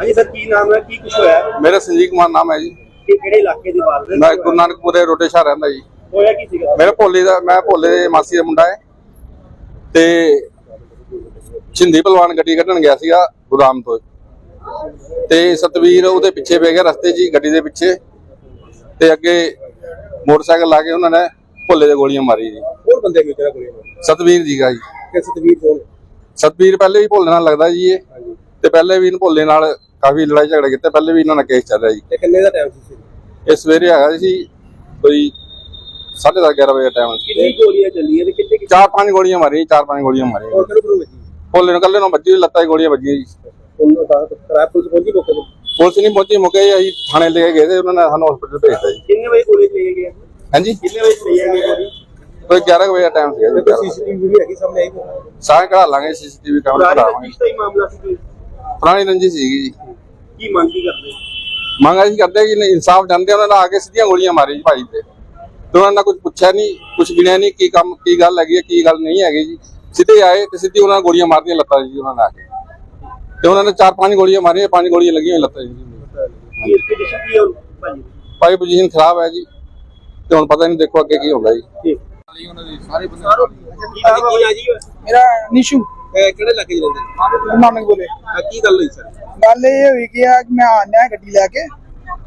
Sir ਕੀ ਨਾਮ ਹੈ? ਕੀ ਕੁਝ ਹੋਇਆ? ਮੇਰਾ ਸੰਜੀਵ ਕੁਮਾਰ ਨਾਮ ਹੈ ਜੀ। ਕਿ ਕਿਹੜੇ ਇਲਾਕੇ ਦੇ ਬਾਰੇ ਮੈਂ ਗੁਰੂ ਨਾਨਕਪੁਰੇ ਸ਼ਹਿਰ ਰਹਿੰਦਾ ਜੀ। ਹੋਇਆ ਕੀ ਸੀਗਾ? ਮੇਰਾ ਭੋਲੇ ਦਾ ਮੈਂ ਭੋਲੇ ਦੇ ਮਾਸੀ ਦਾ ਮੁੰਡਾ ਹੈ। ਤੇ ਛਿੰਦੀ ਪਹਿਲਵਾਨ ਗੱਡੀ ਕੱਢਣ ਗਿਆ ਸੀਗਾ ਗੁਦਾਮ ਤੋਂ। ਤੇ ਸਤਵੀਰ ਉਹਦੇ ਪਿੱਛੇ ਪੈ ਗਿਆ ਰਸਤੇ 'ਚ ਹੀ ਗੱਡੀ ਦੇ ਪਿੱਛੇ। ਤੇ ਅੱਗੇ ਮੋਟਰਸਾਈਕਲ ਲਾ ਕੇ ਉਹਨਾਂ ਨੇ ਭੋਲੇ ਦੇ ਗੋਲੀਆਂ ਮਾਰੀ ਜੀ। ਹੋਰ ਬੰਦੇ ਕਿਉਂ ਤੇਰਾ ਗੋਲੀ ਮਾਰੀ ਸਤਵੀਰ ਜੀ ਦਾ ਜੀ। ਕਿ ਸਤਵੀਰ ਹੈ? ਸਤਵੀਰ ਪਹਿਲੇ ਵੀ ਭੋਲੇ ਨਾਲ ਲੱਗਦਾ ਜੀ ਇਹ। ਤੇ ਪਹਿਲੇ ਵੀ ਇਹਨੂੰ ਭੋਲੇ ਨਾਲ ਕਾਫੀ ਲੜਾਈ ਝਗੜਾ ਕੀਤਾ ਪਹਿਲੇ ਵੀ ਇਹਨਾਂ ਨਾਲ ਕੇਸ ਚੱਲ ਰਿਹਾ ਜੀ। ਤੇ ਕਿੰਨੇ ਦਾ ਟਾਈਮ ਸੀ ਇਹ ਸਵੇਰੇ ਹੈਗਾ ਸੀ ਕੋਈ 10:30 11 ਵਜੇ ਦਾ ਟਾਈਮ ਸੀ। ਕਿੰਨੀ ਗੋਲੀਆਂ ਚੱਲੀਆਂ ਤੇ ਕਿੱਥੇ ਚਾਰ ਪੰਜ ਗੋਲੀਆਂ ਮਾਰੀਆਂ ਚਾਰ ਪੰਜ ਗੋਲੀਆਂ ਮਾਰੀਆਂ। ਹੋਰ ਕਿਹਨੂੰ ਲੱਗੀ ਭੋਲੇ ਨੂੰ ਕੱਲੇ ਨੂੰ ਵੱਜੀ ਲੱਤਾਂ 'ਚ ਗੋਲੀਆਂ ਵੱਜੀਆਂ ਜੀ। ਉਹਨੂੰ ਤਾਂ ਕਰਾਇਆ ਪੁਲਿਸ ਪਹੁੰਚੀ ਮੌਕੇ ਤੇ? ਪੁਲਿਸ ਨਹੀਂ ਪਹੁੰਚੀ ਮੁਕੇ ਅਸੀਂ ਥਾਣੇ ਲੈ ਕੇ ਗਏ ਤੇ ਉਹਨਾਂ ਨੇ ਸਾਨੂੰ ਹਸਪੀਟਲ ਭੇਜਤਾ ਜੀ। ਕਿੰਨੇ ਵਜੇ ਗੋਲੀ ਚਲਾਈ ਗਈ ਹਾਂਜੀ? ਕਿੰਨੇ ਵਜੇ ਚਲਾਈ ਗਈ ਕੋਈ 11 ਕੁ ਵਜੇ ਦਾ ਟਾਈਮ ਸੀਗਾ ਜੀ ਸੀਸੀਟੀਵੀ ਵੀ ਹੈਗੀ ਸਾਹਮਣੇ ਆਈ ਸਾਰੇ ਕਢਾ ਲਾਂਗੇ ਸੀਸੀਟੀਵੀ ਕੈਮਰਾ ਕਢਾਵਾਂਗੇ ਦਾ ਹੀ ਮਾਮਲਾ ਸੀ ਪੁਰਾਣੀ ਰੰਜੀ ਸੀਗੀ ਜੀ। ਕੀ ਮੰਗ ਕੀ ਕਰਦੇ? ਮੰਗ ਅਸੀਂ ਕਰਦੇ ਕਿ ਇਨਸਾਫ ਜਾਂਦੇ ਉਹਨਾਂ ਨੇ ਆ ਕੇ ਸਿੱਧੀਆਂ ਗੋਲੀਆਂ ਮਾਰੀ ਜੀ ਭਾਈ ਤੇ। ਤੇ ਉਹਨਾਂ ਨੇ ਕੁਝ ਪੁੱਛਿਆ ਨਹੀਂ ਕੁਝ ਗਿਣਿਆ ਨਹੀਂ ਕੀ ਕੰਮ ਕੀ ਗੱਲ ਹੈਗੀ ਹੈ ਕੀ ਗੱਲ ਨਹੀਂ ਹੈਗੀ ਜੀ। ਸਿੱਧੇ ਆਏ ਤੇ ਸਿੱਧੀ ਉਹਨਾਂ ਨੇ ਗੋਲੀਆਂ ਮਾਰਦੀਆਂ ਲੱਤਾਂ ਜੀ ਉਹਨਾਂ ਨੇ ਆ ਕੇ। ਤੇ ਉਹਨਾਂ ਨੇ ਚਾਰ ਪੰਜ ਗੋਲੀਆਂ ਮਾਰੀਆਂ ਪੰਜ ਗੋਲੀਆਂ ਲੱਗੀਆਂ ਲੱਤਾਂ ਜੀ। ਭਾਈ ਪੋਜੀਸ਼ਨ ਖਰਾਬ ਹੈ ਜੀ। ਤੇ ਹੁਣ ਪਤਾ ਨਹੀਂ ਦੇਖੋ ਅੱਗੇ ਕੀ ਹੁੰਦਾ ਜੀ। ਠੀਕ। ਉਹਨਾਂ ਦੀ ਸਾਰੇ ਬੰਦੇ ਕੀ ਨਾਮ ਹੈ ਭਾਜੀ ਮੇਰਾ ਨਿਸ਼ੂ। ਇਹ ਕਿਹੜੇ ਚ ਰਹਿੰਦੇ? ਗੁਰੂ ਨਾਨਕ ਬੋਲੇ ਆ ਕੀ ਗੱਲ ਹੋਈ ਸਰ? ਗੱਲ ਇਹ ਹੋਈ ਕਿ ਆ ਕਿ ਮੈਂ ਆਨਿਆ ਗੱਡੀ ਲੈ ਕੇ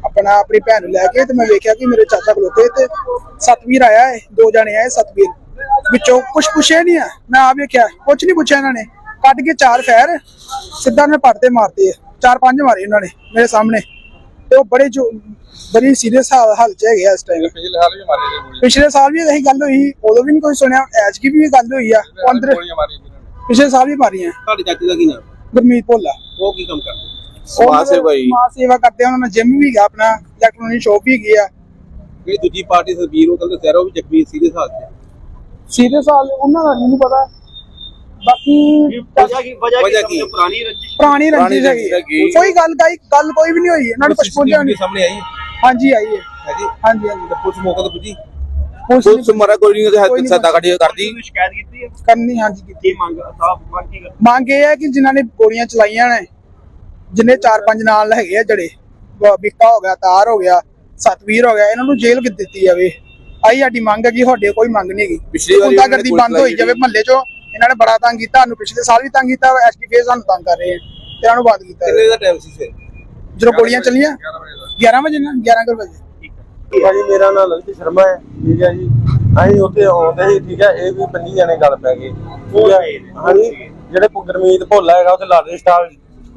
ਆਪਣਾ ਆਪਣੀ ਭੈਣ ਨੂੰ ਲੈ ਕੇ ਤੇ ਮੈਂ ਵੇਖਿਆ ਕਿ ਮੇਰੇ ਚਾਚਾ ਖਲੋਤੇ ਤੇ ਸਤਵੀਰ ਆਇਆ ਹੈ ਦੋ ਜਣੇ ਆਏ ਸਤਵੀਰ। ਵਿੱਚੋਂ ਕੁਝ ਪੁੱਛਿਆ ਨਹੀਂ ਆ ਮੈਂ ਆ ਵੇਖਿਆ ਕੁਝ ਨਹੀਂ ਪੁੱਛਿਆ ਇਹਨਾਂ ਨੇ। ਕੱਢ ਕੇ ਚਾਰ ਫੈਰ ਸਿੱਧਾ ਨੇ ਪੜਦੇ ਮਾਰਤੇ ਆ। ਚਾਰ ਪੰਜ ਮਾਰੇ ਇਹਨਾਂ ਨੇ ਮੇਰੇ ਸਾਹਮਣੇ। ਤੇ ਉਹ ਬੜੇ ਜੋ ਬੜੀ ਸੀਰੀਅਸ ਹਾਲ ਚ ਹੈਗੇ ਆ ਇਸ ਟਾਈਮ ਪਿਛਲੇ ਵੀ ਮਾਰੇ ਸਾਲ ਵੀ ਇਹੀ ਗੱਲ ਹੋਈ ਉਦੋਂ ਵੀ ਨਹੀਂ ਕੋਈ ਸੁਣਿਆ ਐਤਕੀ ਵੀ ਇਹ ਗੱਲ ਹੋਈ ਆ ਅੰਦਰ ਪਿਛਲੇ ਸਾਲ ਵੀ ਮਾਰੀਆਂ। ਤੁਹਾਡੇ ਚਾਚੇ ਦਾ ਕੀ ਨਾਮ? ਗੁਰਮੀਤ ਭੋਲਾ। ਉਹ ਕੀ ਕੰਮ ਕਰਦੇ? ਸਮਾਜ ਸੇਵਾ ਹੀ। ਸਮਾਜ ਸੇਵਾ ਕਰਦੇ ਆ, ਉਹਨਾਂ ਨੇ ਜਿਮ ਵੀ ਹੈਗਾ ਆਪਣਾ ਇਲੈਕਟ੍ਰੋਨਿਕ ਸ਼ੋਪ ਵੀ ਹੈਗੀ ਆ ਜਿਹੜੀ ਦੂਜੀ ਪਾਰਟੀ ਸਰਬੀਰ ਉਹ ਕਹਿੰਦੇ ਸਹਿਰੋ ਵੀ ਜ਼ਖਮੀ ਸੀਰੀਅਸ ਹਾਲਤ ਚ। ਸੀਰੀਅਸ ਹਾਲ ਉਹਨਾਂ ਦਾ ਨਹੀਂ ਪਤਾ। ਬਾਕੀ ਵਜ੍ਹਾ ਕੀ ਵਜ੍ਹਾ ਕੀ ਪੁਰਾਣੀ ਰੰਜਿਸ਼? ਪੁਰਾਣੀ ਰੰਜਿਸ਼ ਹੈਗੀ। ਕੋਈ ਗੱਲ ਕਾਈ ਗੱਲ ਕੋਈ ਵੀ ਨਹੀਂ ਹੋਈ। ਇਹਨਾਂ ਨੂੰ ਕੁਝ ਪਹੁੰਚਿਆ ਨਹੀਂ ਸਾਹਮਣੇ ਆਈ ਹਾਂਜੀ ਆਈ ਹੈ। ਹੈ ਜੀ ਹਾਂਜੀ ਹਾਂਜੀ। ਤੇ ਪੁਲਿਸ ਮੌਕੇ ਤੇ ਪੁੱਜੀ ਪੁਲਿਸ ਮਰਾ ਕੋਈ ਨਹੀਂ ਉਹਦੇ ਸੱਦਾ ਕੱਢੀ ਕਰਦੀ। ਸ਼ਿਕਾਇਤ ਕੀਤੀ ਹੈ? ਕਰਨੀ ਹਾਂਜੀ ਕੀਤੀ। ਮੰਗ ਸਾਫ਼ ਮੰਗ ਕੀ ਕਰਦੇ? ਮੰਗ ਇਹ ਹੈ ਕਿ ਜਿਨ੍ਹਾਂ ਨੇ ਗੋਲੀਆਂ ਚਲਾਈਆਂ ਨੇ ਜਿੰਨੇ ਚਾਰ ਪੰਜ ਨਾਲ ਹੈਗੇ ਆ ਜਿਹੜੇ ਬ- ਬਿੱਕਾ ਹੋ ਗਿਆ ਤਾਰ ਹੋ ਗਿਆ ਸਤਵੀਰ ਹੋ ਗਿਆ ਇਹਨਾਂ ਨੂੰ ਜੇਲ੍ਹ ਕਿ ਦਿੱਤੀ ਜਾਵੇ। ਆਈ ਸਾਡੀ ਮੰਗ ਹੈ ਕਿ ਤੁਹਾਡੇ ਕੋਈ ਮੰਗ ਨਹੀਂ ਹੈਗੀ। ਪਿਛਲੀ ਵਾਰੀ ਗੁੰਡਾਗਰਦੀ ਬੰਦ ਹੋਈ ਜਾਵੇ ਮਹੱਲੇ 'ਚੋਂ ਇਹਨਾਂ ਨੇ ਬੜਾ ਤੰਗ ਕੀਤਾ ਸਾਨੂੰ ਪਿਛਲੇ ਸਾਲ ਵੀ ਤੰਗ ਕੀਤਾ ਫੇਰ ਸਾਨੂੰ ਤੰਗ ਕਰ ਰਹੇ ਆ ਤੇ ਇਹਨਾਂ ਨੂੰ ਬੰਦ ਕੀਤਾ ਕਿੰਨੇ ਦਾ ਟਾਈਮ ਸੀ ਸਰ ਜਦੋਂ ਗੋਲੀਆਂ ਚੱਲੀਆਂ 11 ਵਜੇ ਨਾ 11 ਕੁ ਵਜੇ। ਭਾਜੀ ਮੇਰਾ ਨਾਮ ਲਲਿਤ ਸ਼ਰਮਾ ਹੈ ਠੀਕ ਹੈ ਜੀ। ਅਸੀਂ ਉੱਥੇ ਆਉਂਦੇ ਸੀ ਠੀਕ ਹੈ ਇਹ ਵੀ ਪੰਜੀ ਜਣੇ ਗੱਲ ਪੈ ਗਏ ਠੀਕ ਹੈ ਹਾਂਜੀ ਜਿਹੜੇ ਗੁਰਮੀਤ ਭੋਲਾ ਹੈਗਾ ਉੱਥੇ ਲਾਟਰੀ ਸਟਾਲ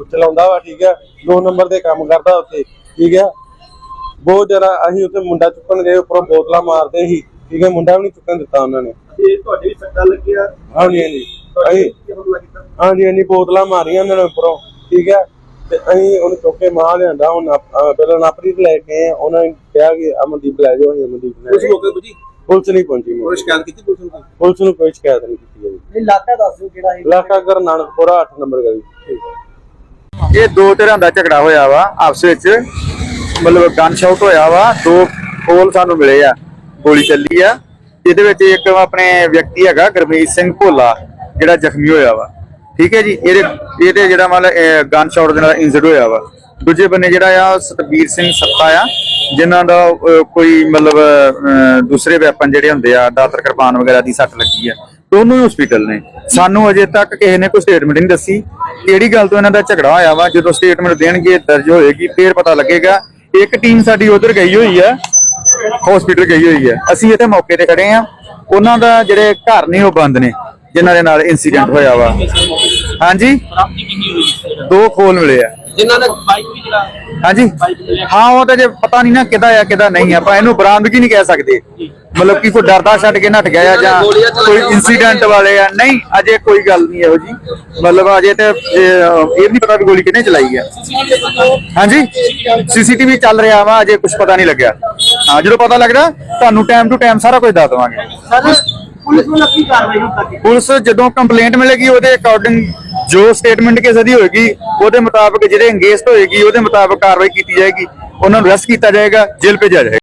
ਚਲਾਉਂਦਾ ਵਾ ਠੀਕ ਹੈ ਦੋ ਨੰਬਰ ਦੇ ਕੰਮ ਕਰਦਾ ਉੱਥੇ ਠੀਕ ਹੈ। ਬਹੁਤ ਜਰਾ ਅਸੀਂ ਉੱਥੇ ਮੁੰਡਾ ਚੁੱਕਣ ਗਏ ਉੱਪਰੋਂ ਬੋਤਲਾਂ ਮਾਰਦੇ ਸੀ ਠੀਕ ਹੈ ਮੁੰਡਾ ਵੀ ਨਹੀਂ ਚੁੱਕਣ ਦਿੱਤਾ ਉਹਨਾਂ ਨੇ। ਤੇ ਤੁਹਾਡੇ ਵੀ ਸੱਟਾਂ ਲੱਗੀਆਂ? ਹਾਂਜੀ ਹਾਂਜੀ। ਹਾਂਜੀ ਹਾਂਜੀ ਬੋਤਲਾਂ ਮਾਰੀਆਂ ਉਹਨਾਂ ਨੇ ਉੱਪਰੋਂ ਠੀਕ ਹੈ। ਤੇ ਅਸੀਂ ਉਹਨੂੰ ਚੁੱਕ ਮਾਰ ਲਿਆਂਦਾ ਹੁਣ ਪਹਿਲਾਂ ਨਾਪਰੀ ਲੈ ਕੇ ਉਹਨਾਂ ਨੇ ਕਿਹਾ ਕਿ ਅਮਨਦੀਪ ਲੈ ਜਾਓ ਅਸੀਂ ਅਮਨਦੀਪ ਲੈ ਪੁਲਿਸ ਗਏ। ਮੌਕੇ ਤੇ ਪੁੱਜੀ? ਪੁਲਿਸ ਨਹੀਂ ਪਹੁੰਚੀ ਉਹ ਮੌਕੇ ਸ਼ਿਕਾਇਤ ਕੀਤੀ ਪੁਲਿਸ ਨੂੰ ਪੁਲਿਸ ਨੂੰ ਕੋਈ ਸ਼ਿਕਾਇਤ ਨਹੀਂ ਕੀਤੀ ਗਈ ਇਲਾਕਾ ਦੱਸ ਦਿਓ ਕਿਹੜਾ ਇਲਾਕਾ ਕਰ ਨਾਨਕਪੁਰਾ 8 ਨੰਬਰ ਗਲੀ। ਇਹ ਦੋ ਤਰ੍ਹਾਂ ਦਾ ਝਗੜਾ ਹੋਇਆ ਵਾ ਆਪਸ ਵਿੱਚ। ਮਤਲਬ ਗਨ ਸ਼ਾਟ ਹੋਇਆ ਵਾ ਦੋ ਖੋਲ ਸਾਨੂੰ ਮਿਲੇ ਆ ਗੋਲੀ ਚੱਲੀ ਆ। ਇਹਦੇ ਵਿੱਚ ਇੱਕ ਆਪਣੇ ਵਿਅਕਤੀ ਹੈਗਾ ਗੁਰਮੀਤ ਸਿੰਘ ਭੋਲਾ ਜਿਹੜਾ ਜ਼ਖਮੀ ਹੋਇਆ ਵਾ। ਠੀਕ ਹੈ ਜੀ, ਇਹਦੇ ਇਹਦੇ ਜਿਹੜਾ ਮਤਲਬ ਗਨ ਸ਼ਾਟ ਦੇ ਨਾਲ ਇੰਜਰਡ ਹੋਇਆ ਵਾ। ਦੂਜੇ ਬੰਨੇ ਜਿਹੜਾ ਆ, ਸਤਬੀਰ ਸਿੰਘ ਸੱਤਾ ਆ, ਜਿਨ੍ਹਾਂ ਦਾ ਕੋਈ ਮਤਲਬ ਦੂਸਰੇ ਵੈਪਨ ਜਿਹੜੇ ਹੁੰਦੇ ਆ, ਦਾਤਰ ਕਿਰਪਾਨ ਵਗੈਰਾ ਦੀ ਸੱਟ ਲੱਗੀ ਆ। ਦੋਨੋਂ ਹਸਪੀਟਲ ਨੇ। ਸਾਨੂੰ ਅਜੇ ਤੱਕ ਕਿਸੇ ਨੇ ਕੋਈ ਸਟੇਟਮੈਂਟ ਨਹੀਂ ਦੱਸੀ। ਕਿਹੜੀ ਗੱਲ ਤੋਂ ਇਹਨਾਂ ਦਾ ਝਗੜਾ ਹੋਇਆ ਵਾ? ਜਦੋਂ ਸਟੇਟਮੈਂਟ ਦੇਣਗੇ, ਦਰਜ ਹੋਏਗੀ, ਫੇਰ ਪਤਾ ਲੱਗੇਗਾ। ਇੱਕ ਟੀਮ ਸਾਡੀ ਉਧਰ ਗਈ ਹੋਈ ਆ। ਹਸਪੀਟਲ ਗਈ ਹੋਈ ਹੈ ਅਸੀਂ ਇੱਥੇ ਮੌਕੇ ਤੇ ਖੜੇ ਆ। ਉਹਨਾਂ ਦਾ ਜਿਹੜੇ ਘਰ ਨੇ, ਉਹ ਬੰਦ ਨੇ। ਜਿਨ੍ਹਾਂ ਦੇ ਨਾਲ ਇਨਸੀਡੈਂਟ ਹੋਇਆ ਵਾ। ਹਾਂਜੀ? ਦੋ ਖੋਲ ਮਿਲੇ ਆ। ਜਿਨ੍ਹਾਂ ਨੇ ਬਾਈਕ ਵੀ ਚਲਾ ਹਾਂਜੀ? ਹਾਂ ਉਹ ਤਾਂ ਜੇ ਪਤਾ ਨਹੀਂ ਨਾ ਕਿਹਦਾ ਆ ਕਿਹਦਾ ਨਹੀਂ ਆਪਾਂ ਇਹਨੂੰ ਬਰਾਮਦਗੀ ਨਹੀਂ ਕਹਿ ਸਕਦੇ। ਮਤਲਬ ਕਿ ਕੋਈ ਡਰਦਾ ਛੱਡ ਕੇ ਨੱਠ ਗਿਆ ਜਾਂ ਕੋਈ ਇਨਸੀਡੈਂਟ ਵਾਲੇ ਆ। ਨਹੀਂ ਅਜੇ ਕੋਈ ਗੱਲ ਨਹੀਂ ਇਹੋ ਜੀ। ਮਤਲਬ ਅਜੇ ਤੇ ਇਹ ਇਹ ਨਹੀਂ ਪਤਾ ਵੀ ਗੋਲੀ ਕਿਹਨੇ ਚਲਾਈ ਆ। ਹਾਂਜੀ? ਸੀਸੀਟੀਵੀ ਚੱਲ ਰਿਹਾ ਵਾ ਅਜੇ ਕੁਝ ਪਤਾ ਨਹੀਂ ਲੱਗਿਆ। ਹਾਂ ਜਦੋਂ ਪਤਾ ਲੱਗਦਾ ਤੁਹਾਨੂੰ ਟਾਈਮ ਟੂ ਟਾਈਮ ਸਾਰਾ ਕੁਝ ਦੱਸ ਦਵਾਂਗੇ। ਪੁਲਿਸ ਨੂੰ ਲੱਗੀ ਕਾਰਵਾਈ ਹੁਣ ਤੱਕ? ਪੁਲਿਸ ਜਦੋਂ ਕੰਪਲੇਂਟ ਮਿਲੇਗੀ, ਉਹਦੇ ਅਕੋਰਡਿੰਗ ਜੋ ਸਟੇਟਮੈਂਟ ਕਿਸੇ ਦੀ ਹੋਏਗੀ, ਉਹਦੇ ਮੁਤਾਬਕ ਜਿਹੜੇ ਅੰਗੇਜਡ ਹੋਏਗੀ, ਉਹਦੇ ਮੁਤਾਬਕ ਕਾਰਵਾਈ ਕੀਤੀ ਜਾਏਗੀ। ਉਹਨਾਂ ਨੂੰ ਅਰੈਸਟ ਕੀਤਾ ਜਾਏਗਾ, ਜੇਲ੍ਹ ਭੇਜਿਆ ਜਾਏਗਾ।